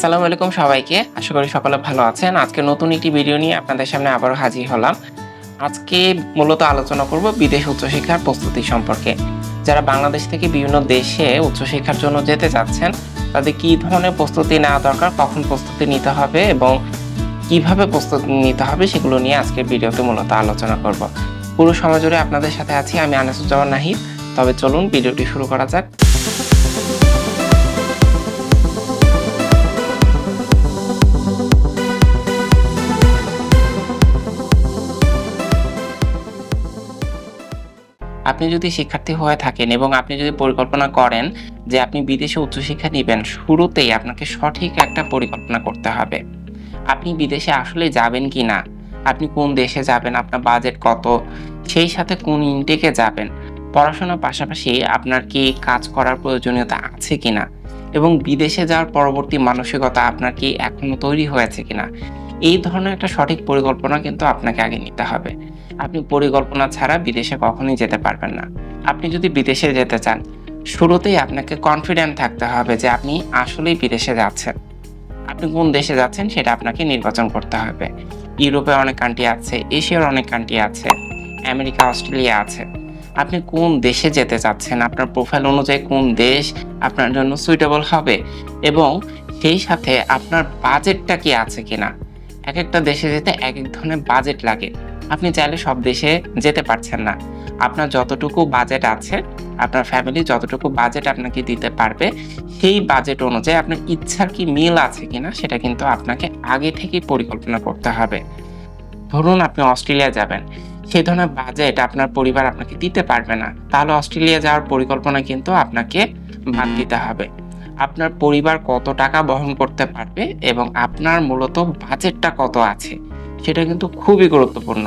আসসালামু আলাইকুম সবাইকে। আশা করি সকলে ভালো আছেন। আজকে নতুন একটি ভিডিও নিয়ে আপনাদের সামনে আবারও হাজির হলাম। আজকে মূলত আলোচনা করব বিদেশ উচ্চশিক্ষার প্রস্তুতি সম্পর্কে। যারা বাংলাদেশ থেকে বিভিন্ন দেশে উচ্চশিক্ষার জন্য যেতে চাচ্ছেন তাদের কী ধরনের প্রস্তুতি নেওয়া দরকার, কখন প্রস্তুতি নিতে হবে এবং কীভাবে প্রস্তুতি নিতে হবে সেগুলো নিয়ে আজকের ভিডিওতে মূলত আলোচনা করব। পুরো সময় জুড়ে আপনাদের সাথে আছি আমি আনিসুজ্জামান নাহিদ। তবে চলুন ভিডিওটি শুরু করা যাক। আপনি যদি শিক্ষার্থী হয়ে থাকেন এবং আপনি যদি পরিকল্পনা করেন যে আপনি বিদেশে উচ্চশিক্ষা নেবেন, শুরুতেই আপনাকে সঠিক একটা পরিকল্পনা করতে হবে। আপনি বিদেশে আসলে যাবেন কি না? আপনি কোন দেশে যাবেন? আপনার বাজেট কত? সেই সাথে কোন ইনটেকে যাবেন? পড়াশোনার পাশাপাশি আপনার কি কাজ করার প্রয়োজনীয়তা আছে কিনা? এবং বিদেশে যাওয়ার পরবর্তী মানসিকতা আপনার কি এখনও তৈরি হয়েছে কিনা? এই ধরনের একটা সঠিক পরিকল্পনা কিন্তু আপনাকে আগে নিতে হবে। আপনি পরিকল্পনা ছাড়া বিদেশে কখনোই যেতে পারবেন না। আপনি যদি বিদেশে যেতে চান, শুরুতেই আপনাকে কনফিডেন্ট থাকতে হবে যে আপনি আসলেই বিদেশে যাচ্ছেন। আপনি কোন দেশে যাচ্ছেন সেটা আপনাকে নির্বাচন করতে হবে। ইউরোপে অনেক কান্ট্রি আছে, এশিয়ার অনেক কান্ট্রি আছে, আমেরিকা, অস্ট্রেলিয়া আছে। আপনি কোন দেশে যেতে চাচ্ছেন, আপনার প্রোফাইল অনুযায়ী কোন দেশ আপনার জন্য সুইটেবল হবে এবং সেই সাথে আপনার বাজেটটা কি আছে কিনা? এক একটা দেশে যেতে এক এক ধরনের বাজেট লাগে। আপনি চাইলে সব দেশে যেতে পারছেন না। আপনার যতটুকু বাজেট আছে, আপনার ফ্যামিলি যতটুকু বাজেট আপনাকে দিতে পারবে, সেই বাজেট অনুযায়ী আপনার ইচ্ছার কি মিল আছে কিনা, সেটা কিন্তু আপনাকে আগে থেকেই পরিকল্পনা করতে হবে। ধরুন আপনি অস্ট্রেলিয়া যাবেন, সেই ধরনের বাজেট আপনার পরিবার আপনাকে দিতে পারবে না। তাহলে অস্ট্রেলিয়া যাওয়ার পরিকল্পনা কিন্তু আপনাকে বাদ দিতে হবে। আপনার পরিবার কত টাকা বহন করতে পারবে এবং আপনার মূলত বাজেটটা কত আছে, সেটা কিন্তু খুবই গুরুত্বপূর্ণ।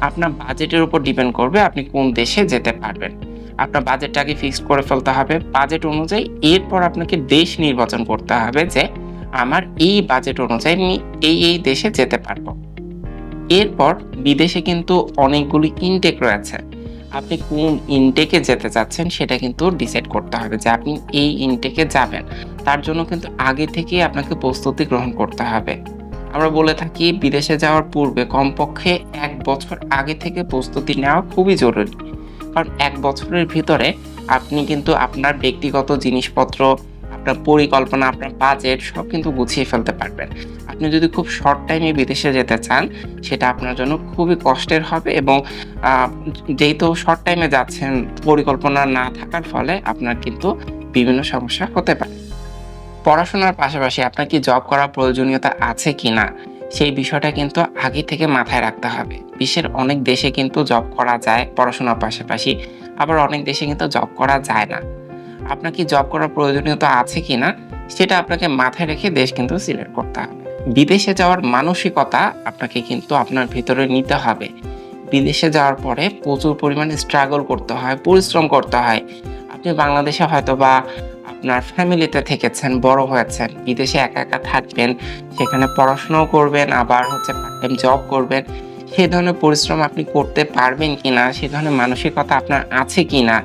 আপনার বাজেটের উপর ডিপেন্ড করবে আপনি কোন দেশে যেতে পারবেন। আপনার বাজেটটাকে ফিক্সড করে ফেলতে হবে। বাজেট অনুযায়ী এরপর আপনাকে দেশ নির্বাচন করতে হবে যে, আমার এই বাজেট অনুযায়ী আমি এই এই দেশে যেতে পারব। এরপর বিদেশে কিন্তু অনেকগুলি ইনটেক রয়েছে। আপনি কোন ইনটেকে যেতে চাচ্ছেন সেটা কিন্তু ডিসাইড করতে হবে যে আপনি এই ইনটেকে যাবেন। তার জন্য কিন্তু আগে থেকেই আপনাকে প্রস্তুতি গ্রহণ করতে হবে। আমরা বলে থাকি, বিদেশে যাওয়ার পূর্বে কমপক্ষে এক বছর আগে থেকে প্রস্তুতি নেওয়া খুবই জরুরি। কারণ এক বছরের ভিতরে আপনি কিন্তু আপনার ব্যক্তিগত জিনিসপত্র আপনার পরিকল্পনা, আপনার বাজেট সব কিন্তু গুছিয়ে ফেলতে পারবেন। আপনি যদি খুব শর্ট টাইমে বিদেশে যেতে চান, সেটা আপনার জন্য খুবই কষ্টের হবে এবং যেহেতু শর্ট টাইমে যাচ্ছেন, পরিকল্পনা না থাকার ফলে আপনার কিন্তু বিভিন্ন সমস্যা হতে পারে। পড়াশোনার পাশাপাশি আপনার কি জব করার প্রয়োজনীয়তা আছে কি না সেই বিষয়টা কিন্তু আগে থেকে মাথায় রাখতে হবে। বিশ্বের অনেক দেশে কিন্তু জব করা যায় পড়াশোনার পাশাপাশি, আবার অনেক দেশে কিন্তু জব করা যায় না। আপনার কি জব করার প্রয়োজনীয়তা আছে কি না সেটা আপনাকে মাথায় রেখে দেশ কিন্তু সিলেক্ট করতে হবে। বিদেশে যাওয়ার মানসিকতা আপনাকে কিন্তু আপনার ভিতরে নিতে হবে। বিদেশে যাওয়ার পরে প্রচুর পরিমাণে স্ট্রাগল করতে হয়, পরিশ্রম করতে হয়। আপনি বাংলাদেশে হয়তো বা আপনার ফ্যামিলিতে থেকেছেন, বড় হয়েছেন, বিদেশে একা একা থাকবেন, সেখানে পড়াশোনাও করবেন, আবার হচ্ছে পার্ট টাইম জব করবেন। সে ধরনের পরিশ্রম আপনি করতে পারবেন কিনা, সে ধরনের মানসিকতা আপনার আছে কিনা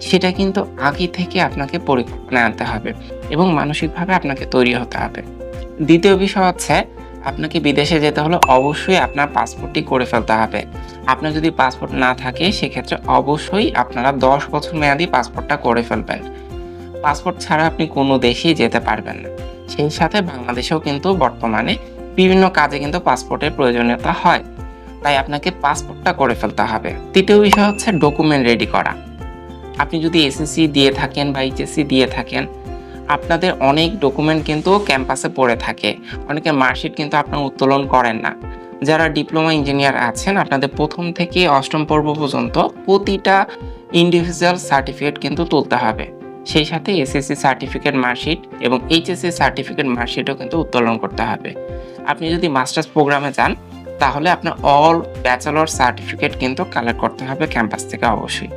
সেটা কিন্তু আগে থেকে আপনাকে পরিকল্পনা আনতে হবে এবং মানসিকভাবে আপনাকে তৈরি হতে হবে। দ্বিতীয় বিষয় হচ্ছে, আপনাকে বিদেশে যেতে হলে অবশ্যই আপনার পাসপোর্টটি করে ফেলতে হবে। আপনার যদি পাসপোর্ট না থাকে, সেক্ষেত্রে অবশ্যই আপনারা দশ বছর মেয়াদি পাসপোর্টটা করে ফেলবেন। পাসপোর্ট ছাড়া আপনি কোনো দেশেই যেতে পারবেন না। সেই সাথে বাংলাদেশেও কিন্তু বর্তমানে বিভিন্ন কাজে কিন্তু পাসপোর্টের প্রয়োজনীয়তা হয়। তাই আপনাকে পাসপোর্টটা করে ফেলতে হবে। তৃতীয় বিষয় হচ্ছে ডকুমেন্ট রেডি করা। আপনি যদি এসএসসি দিয়ে থাকেন বা এইচএসসি দিয়ে থাকেন, আপনাদের অনেক ডকুমেন্ট কিন্তু ক্যাম্পাসে পড়ে থাকে। অনেকের মার্কশিট কিন্তু আপনার উত্তোলন করেন না। যারা ডিপ্লোমা ইঞ্জিনিয়ার আছেন, আপনাদের প্রথম থেকে অষ্টম পর্ব পর্যন্ত প্রতিটা ইন্ডিভিজুয়াল সার্টিফিকেট কিন্তু তুলতে হবে। সেই সাথে এসএসসি সার্টিফিকেট মার্কশিট এবং এইচএসসি সার্টিফিকেট মার্কশিটও কিন্তু উত্তোলন করতে হবে। আপনি যদি মাস্টার্স প্রোগ্রামে যান, তাহলে আপনার অল ব্যাচেলর সার্টিফিকেট কিন্তু কালেক্ট করতে হবে ক্যাম্পাস থেকে অবশ্যই।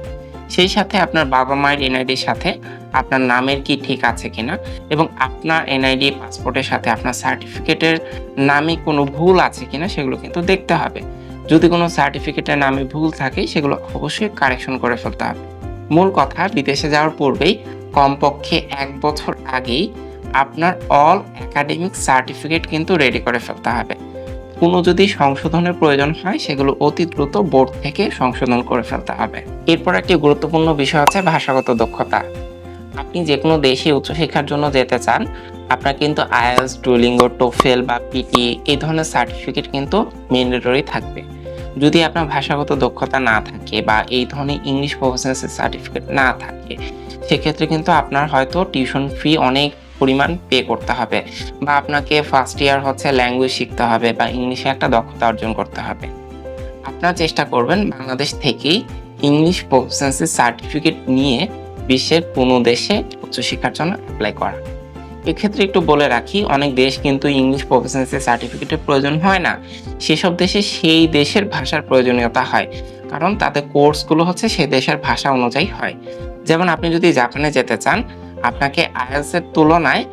সেই সাথে আপনার বাবা মায়ের এনআইডির সাথে আপনার নামের কি ঠিক আছে কিনা এবং আপনার এনআইডি পাসপোর্টের সাথে আপনার সার্টিফিকেটের নামে কোনো ভুল আছে কিনা সেগুলো কিন্তু দেখতে হবে। যদি কোনো সার্টিফিকেটের নামে ভুল থাকে, সেগুলো অবশ্যই কারেকশন করে ফেলতে হবে। মূল কথা, বিদেশে যাওয়ার পূর্বেই কমপক্ষে এক বছর আগেই আপনার অল একাডেমিক সার্টিফিকেট কিন্তু রেডি করে ফেলতে হবে। কোনো যদি সংশোধনের প্রয়োজন হয়, সেগুলো অতি দ্রুত বোর্ড থেকে সংশোধন করে ফেলতে হবে। এরপর একটি গুরুত্বপূর্ণ বিষয় হচ্ছে ভাষাগত দক্ষতা। আপনি যে কোনো দেশে উচ্চশিক্ষার জন্য যেতে চান, আপনার কিন্তু আইএলস ডুলিঙ্গো, টোফেল বা পিটি এই ধরনের সার্টিফিকেট কিন্তু ম্যান্ডেটরি থাকবে। যদি আপনার ভাষাগত দক্ষতা না থাকে বা এই ধরনের ইংলিশ প্রফেশনাল সার্টিফিকেট না থাকে, সেক্ষেত্রে কিন্তু আপনার হয়তো টিউশন ফি অনেক পরিমাণ পে করতে হবে বা আপনাকে ফার্স্ট ইয়ার হচ্ছে ল্যাঙ্গুয়েজ শিখতে হবে বা ইংলিশে একটা দক্ষতা অর্জন করতে হবে। আপনারা চেষ্টা করবেন বাংলাদেশ থেকেই ইংলিশ প্রফেশনাল সার্টিফিকেট নিয়ে বিশ্বের কোনো দেশে উচ্চশিক্ষার জন্য অ্যাপ্লাই করা। এক্ষেত্রে একটু বলে রাখি, অনেক দেশ কিন্তু ইংলিশ প্রফেশনাল সার্টিফিকেটের প্রয়োজন হয় না। সেসব দেশে সেই দেশের ভাষার প্রয়োজনীয়তা হয়, কারণ তাদের কোর্সগুলো হচ্ছে সেই দেশের ভাষা অনুযায়ী হয়। যেমন আপনি যদি জাপানে যেতে চান আপনাকে আয়াসের তুলনায়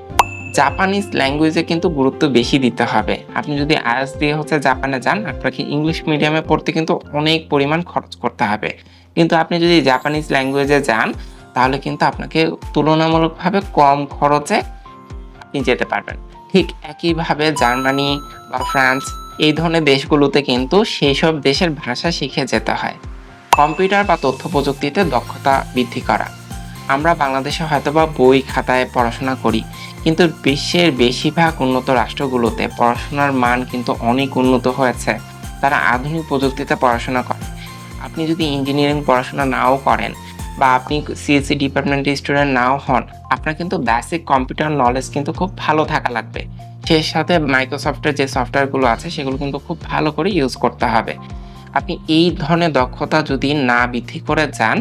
জাপানিজ ল্যাঙ্গুয়েজে কিন্তু গুরুত্ব বেশি দিতে হবে। আপনি যদি আয়াস দিয়ে হচ্ছে জাপানে যান, আপনাকে ইংলিশ মিডিয়ামে পড়তে কিন্তু অনেক পরিমাণ খরচ করতে হবে। কিন্তু আপনি যদি জাপানিজ ল্যাঙ্গুয়েজে যান, তাহলে কিন্তু আপনাকে তুলনামূলকভাবে কম খরচে আপনি যেতে পারবেন। ঠিক একইভাবে জার্মানি বা ফ্রান্স এই ধরনের দেশগুলোতে কিন্তু সেই সব দেশের ভাষা শিখে যেতে হয়। কম্পিউটার বা তথ্য প্রযুক্তিতে দক্ষতা বৃদ্ধি করা। আমরা বাংলাদেশে হয়তোবা বই খাতায় পড়াশোনা করি, কিন্তু বিশ্বের বেশিরভাগ উন্নত রাষ্ট্রগুলোতে পড়াশোনার মান কিন্তু অনেক উন্নত হয়েছে। তারা আধুনিক প্রযুক্তিতে পড়াশোনা করে। আপনি যদি ইঞ্জিনিয়ারিং পড়াশোনা নাও করেন বা আপনি সিএসসি ডিপার্টমেন্টের স্টুডেন্ট নাও হন, আপনার কিন্তু বেসিক কম্পিউটার নলেজ কিন্তু খুব ভালো থাকা লাগবে। সেই সাথে মাইক্রোসফটের যে সফটওয়্যারগুলো আছে, সেগুলো কিন্তু খুব ভালো করে ইউজ করতে হবে। আপনি এই ধরনের দক্ষতা যদি না বৃদ্ধি করে যান,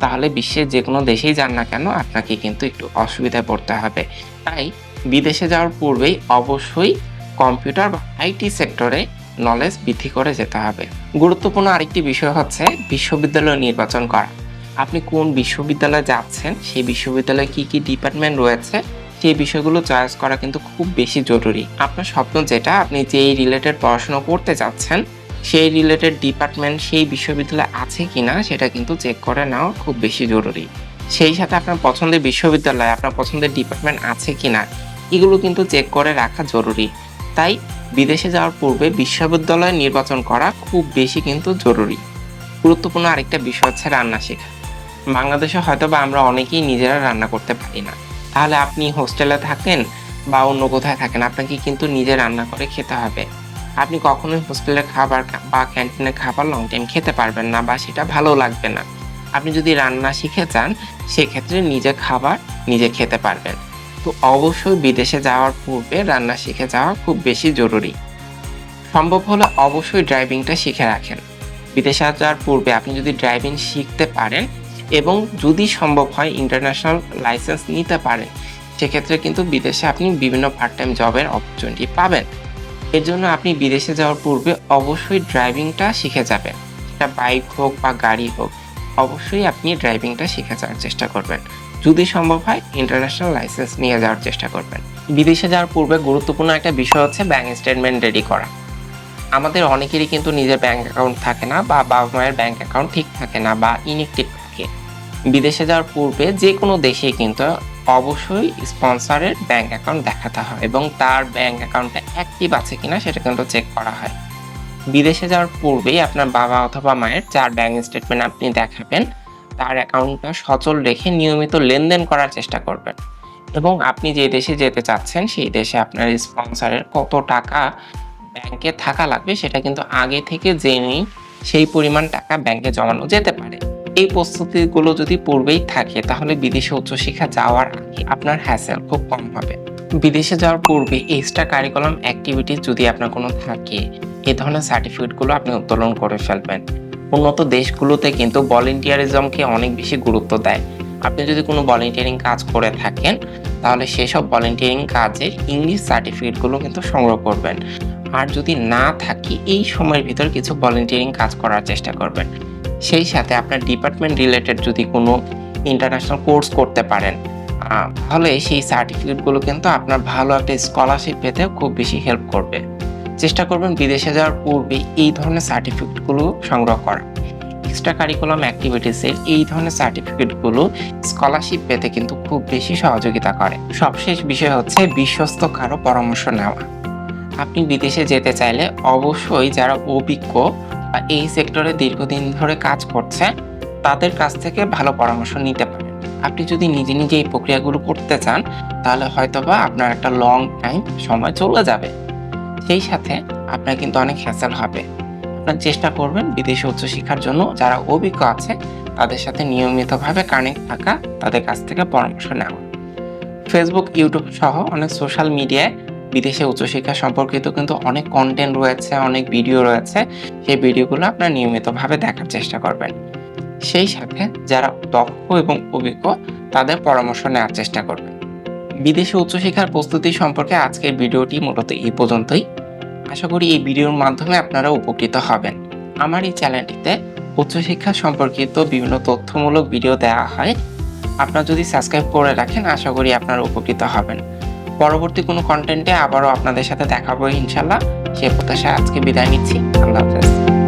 তাহলে বিশ্বের যে কোনো দেশেই যান না কেন, আপনাকে কিন্তু একটু অসুবিধায় পড়তে হবে। তাই বিদেশে যাওয়ার পূর্বেই অবশ্যই কম্পিউটার বা আইটি সেক্টরে নলেজ বৃদ্ধি করে যেতে হবে। গুরুত্বপূর্ণ আরেকটি বিষয় হচ্ছে বিশ্ববিদ্যালয় নির্বাচন করা। আপনি কোন বিশ্ববিদ্যালয়ে যাচ্ছেন, সেই বিশ্ববিদ্যালয়ে কি কি ডিপার্টমেন্ট রয়েছে, সেই বিষয়গুলো চয়েস করা কিন্তু খুব বেশি জরুরি। আপনার স্বপ্ন যেটা, আপনি যেই রিলেটেড পড়াশোনা করতে যাচ্ছেন সেই রিলেটেড ডিপার্টমেন্ট সেই বিশ্ববিদ্যালয়ে আছে কিনা সেটা কিন্তু চেক করে নেওয়া খুব বেশি জরুরি। সেই সাথে আপনার পছন্দের বিশ্ববিদ্যালয়ে, আপনার পছন্দের ডিপার্টমেন্ট আছে কিনা, এগুলো কিন্তু চেক করে রাখা জরুরি। তাই বিদেশে যাওয়ার পূর্বে বিশ্ববিদ্যালয় নির্বাচন করা খুব বেশি কিন্তু জরুরি। গুরুত্বপূর্ণ আরেকটা বিষয় হচ্ছে রান্না শেখা। বাংলাদেশে হয়তো বা আমরা অনেকেই নিজেরা রান্না করতে পারি না। তাহলে আপনি হোস্টেলে থাকেন বা অন্য কোথায় থাকেন, আপনাকে কিন্তু নিজে রান্না করে খেতে হবে। আপনি কখনোই হোস্টেলের খাবার বা ক্যান্টিনের খাবার লং টাইম খেতে পারবেন না বা সেটা ভালো লাগবে না। আপনি যদি রান্না শিখে যান, সেক্ষেত্রে নিজে খাবার নিজে খেতে পারবেন। তো অবশ্যই বিদেশে যাওয়ার পূর্বে রান্না শিখে যাওয়া খুব বেশি জরুরি। সম্ভব হলে অবশ্যই ড্রাইভিংটা শিখে রাখেন। বিদেশে যাওয়ার পূর্বে আপনি যদি ড্রাইভিং শিখতে পারেন এবং যদি সম্ভব হয় ইন্টারন্যাশনাল লাইসেন্স নিতে পারেন, সেক্ষেত্রে কিন্তু বিদেশে আপনি বিভিন্ন পার্ট টাইম জবের অপরচুনিটি পাবেন। এর জন্য আপনি বিদেশে যাওয়ার পূর্বে অবশ্যই ড্রাইভিংটা শিখে যাবেন। সেটা বাইক হোক বা গাড়ি হোক, অবশ্যই আপনি ড্রাইভিংটা শিখে যাওয়ার চেষ্টা করবেন। যদি সম্ভব হয় ইন্টারন্যাশনাল লাইসেন্স নিয়ে যাওয়ার চেষ্টা করবেন। বিদেশে যাওয়ার পূর্বে গুরুত্বপূর্ণ একটা বিষয় হচ্ছে ব্যাংক স্টেটমেন্ট রেডি করা। আমাদের অনেকেরই কিন্তু নিজের ব্যাঙ্ক অ্যাকাউন্ট থাকে না বা বাবা মায়ের ব্যাঙ্ক অ্যাকাউন্ট ঠিক থাকে না বা ইনএক্টিভ থাকে। বিদেশে যাওয়ার পূর্বে যে কোনো দেশে কিন্তু অবশ্যই স্পন্সরের ব্যাংক অ্যাকাউন্ট দেখাতে হয় এবং তার ব্যাংক অ্যাকাউন্টটা অ্যাক্টিভ আছে কিনা সেটা কিন্তু চেক করা হয়। বিদেশে যাওয়ার পূর্বেই আপনার বাবা অথবা মায়ের যার ব্যাংক স্টেটমেন্ট আপনি দেখাবেন, তার অ্যাকাউন্টটা সচল রেখে নিয়মিত লেনদেন করার চেষ্টা করবেন এবং আপনি যে দেশে যেতে চাচ্ছেন, সেই দেশে আপনার স্পন্সরের কত টাকা ব্যাংকে থাকা লাগবে সেটা কিন্তু আগে থেকে জেনেই সেই পরিমাণ টাকা ব্যাংকে জমানো যেতে পারে। এই প্রস্তুতিগুলো যদি পূর্বেই থাকে, তাহলে বিদেশে উচ্চশিক্ষা যাওয়ার আগে আপনার হ্যাসেল খুব কম হবে। বিদেশে যাওয়ার পূর্বে এক্সট্রা কারিকুলাম অ্যাক্টিভিটি যদি আপনার কোনো থাকে, এ ধরনের সার্টিফিকেটগুলো আপনি উত্তোলন করে ফেলবেন। উন্নত দেশগুলোতে কিন্তু ভলেন্টিয়ারিজমকে অনেক বেশি গুরুত্ব দেয়। আপনি যদি কোনো ভলেন্টিয়ারিং কাজ করে থাকেন, তাহলে সেসব ভলেন্টিয়ারিং কাজের ইংলিশ সার্টিফিকেটগুলো কিন্তু সংগ্রহ করবেন। আর যদি না থাকে, এই সময়ের ভিতর কিছু ভলেন্টিয়ারিং কাজ করার চেষ্টা করবেন। সেই সাথে আপনার ডিপার্টমেন্ট রিলেটেড যদি কোনো ইন্টারন্যাশনাল কোর্স করতে পারেন তাহলে সেই সার্টিফিকেটগুলো কিন্তু আপনার ভালো একটা স্কলারশিপ পেতে খুব বেশি হেল্প করবে। চেষ্টা করবেন বিদেশে যাওয়ার পূর্বে এই ধরনের সার্টিফিকেটগুলো সংগ্রহ করা। এক্সট্রা কারিকুলাম অ্যাক্টিভিটিসের এই ধরনের সার্টিফিকেটগুলো স্কলারশিপ পেতে কিন্তু খুব বেশি সহযোগিতা করে। সবশেষ বিষয় হচ্ছে বিশ্বস্ত কারও পরামর্শ নেওয়া। আপনি বিদেশে যেতে চাইলে অবশ্যই যারা অভিজ্ঞ বা এই সেক্টরে দীর্ঘদিন ধরে কাজ করছে, তাদের কাছ থেকে ভালো পরামর্শ নিতে পারেন। আপনি যদি নিজে নিজে এই প্রক্রিয়াগুলো করতে চান, তাহলে হয়তোবা আপনার একটা লং টাইম সময় চলে যাবে। সেই সাথে আপনার কিন্তু অনেক হ্যাসেল হবে। আপনার চেষ্টা করবেন বিদেশে উচ্চশিক্ষার জন্য যারা অভিজ্ঞ আছে, তাদের সাথে নিয়মিতভাবে কানেক্ট থাকা, তাদের কাছ থেকে পরামর্শ নেওয়া। ফেসবুক ইউটিউব সহ অনেক সোশ্যাল মিডিয়ায় বিদেশে উচ্চশিক্ষা সম্পর্কিত কিন্তু অনেক কন্টেন্ট রয়েছে, অনেক ভিডিও রয়েছে। সেই ভিডিওগুলো আপনার নিয়মিতভাবে দেখার চেষ্টা করবেন। সেই সাথে যারা দক্ষ এবং অভিজ্ঞ, তাদের পরামর্শ নেওয়ার চেষ্টা করবেন। বিদেশে উচ্চশিক্ষার প্রস্তুতি সম্পর্কে আজকের ভিডিওটি মূলত এই পর্যন্তই। আশা করি এই ভিডিওর মাধ্যমে আপনারা উপকৃত হবেন। আমার এই চ্যানেলটিতে উচ্চশিক্ষা সম্পর্কিত বিভিন্ন তথ্যমূলক ভিডিও দেওয়া হয়। আপনারা যদি সাবস্ক্রাইব করে রাখেন, আশা করি আপনারা উপকৃত হবেন। পরবর্তী কোনো কন্টেন্টে আবারও আপনাদের সাথে দেখাবো ইনশাল্লাহ সে প্রত্যাশায় আজকে বিদায় নিচ্ছি। আল্লাহ হাফেজ।